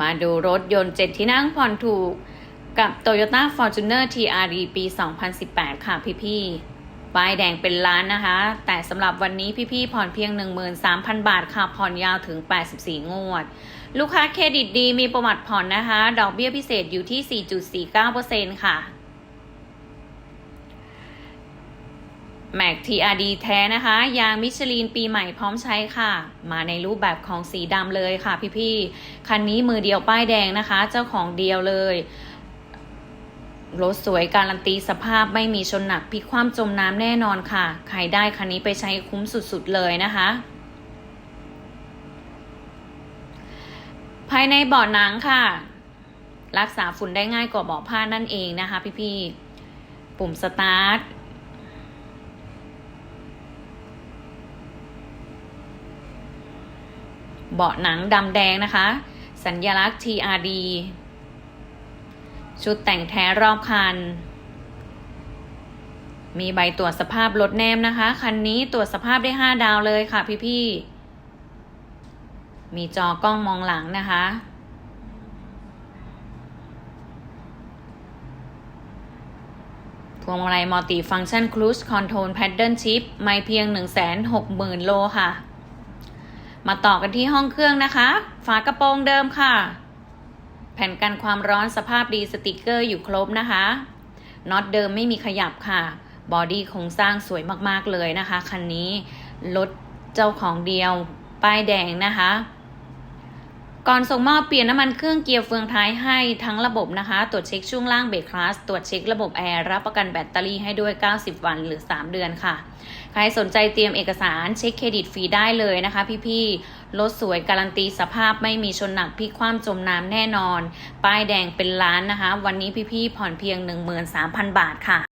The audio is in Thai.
มาดูรถยนต์เจ็ดที่นั่งผ่อนถูกกับ Toyota Fortuner TRD ปี 2018 ค่ะพี่ๆป้ายแดงเป็นล้านนะคะ แต่สำหรับวันนี้พี่ๆผ่อนเพียง 13,000 บาทค่ะ ผ่อนยาวถึง 84 งวด ลูกค้าเครดิตดีมีประวัติผ่อนนะคะ ดอกเบี้ยพิเศษอยู่ที่ 4.49%ค่ะ แม็ก TRD แท้นะคะ ยางมิชลินปีใหม่พร้อมใช้ค่ะ มาในรูปแบบของสีดำเลยค่ะพี่ๆ คันนี้มือเดียวป้ายแดงนะคะ เจ้าของเดียวเลย รถสวยการันตีสภาพไม่มีชนหนักพลิกคว่ำจมน้ำแน่นอนค่ะ ใครได้คันนี้ไปใช้คุ้มสุดๆเลยนะคะภายในเบาะหนังค่ะ รักษาฝุ่นได้ง่ายกว่าเบาะผ้านั่นเองนะคะพี่ๆ ปุ่มสตาร์ท เบาะหนังดำแดงนะคะ สัญลักษณ์ TRD ชุดแต่งแท้รอบคัน มีใบตรวจสภาพรถแนมนะคะ คันนี้ตรวจสภาพได้ 5 ดาวเลยค่ะพี่ๆ มีจอกล้องมองหลังนะคะ พวงมาลัยมัลติฟัง c t ชันค i ู e คอนโทรลแพดเดิลชิปไม่เพียง 160,000 โลค่ะ มาต่อกันที่ห้องเครื่องนะคะ ฝากระโปรงเดิมค่ะ แผ่นกันความร้อนสภาพดีสติกเกอร์อยู่ครบนะคะน็อตเดิมไม่มีขยับค่ะ บอดี้โครงสร้างสวยมากๆเลยนะคะ คันนี้รถเจ้าของเดียว ป้ายแดงนะคะ ก่อนส่งมอบเปลี่ยนน้ำมันเครื่องเกียร์เฟืองท้ายให้ทั้งระบบนะคะ ตรวจเช็คช่วงล่างเบรคคลาสตรวจเช็คระบบแอร์รับประกันแบตเตอรี่ให้ด้วย 90 วันหรือ 3 เดือนค่ะ ใครสนใจเตรียมเอกสารเช็คเครดิตฟรีได้เลยนะคะ พี่ๆรถสวยการันตีสภาพไม่มีชนหนักพิกคว่ำจมน้ำแน่นอน ป้ายแดงเป็นล้านนะคะ วันนี้พี่ๆผ่อนเพียง 13,000 บาทค่ะ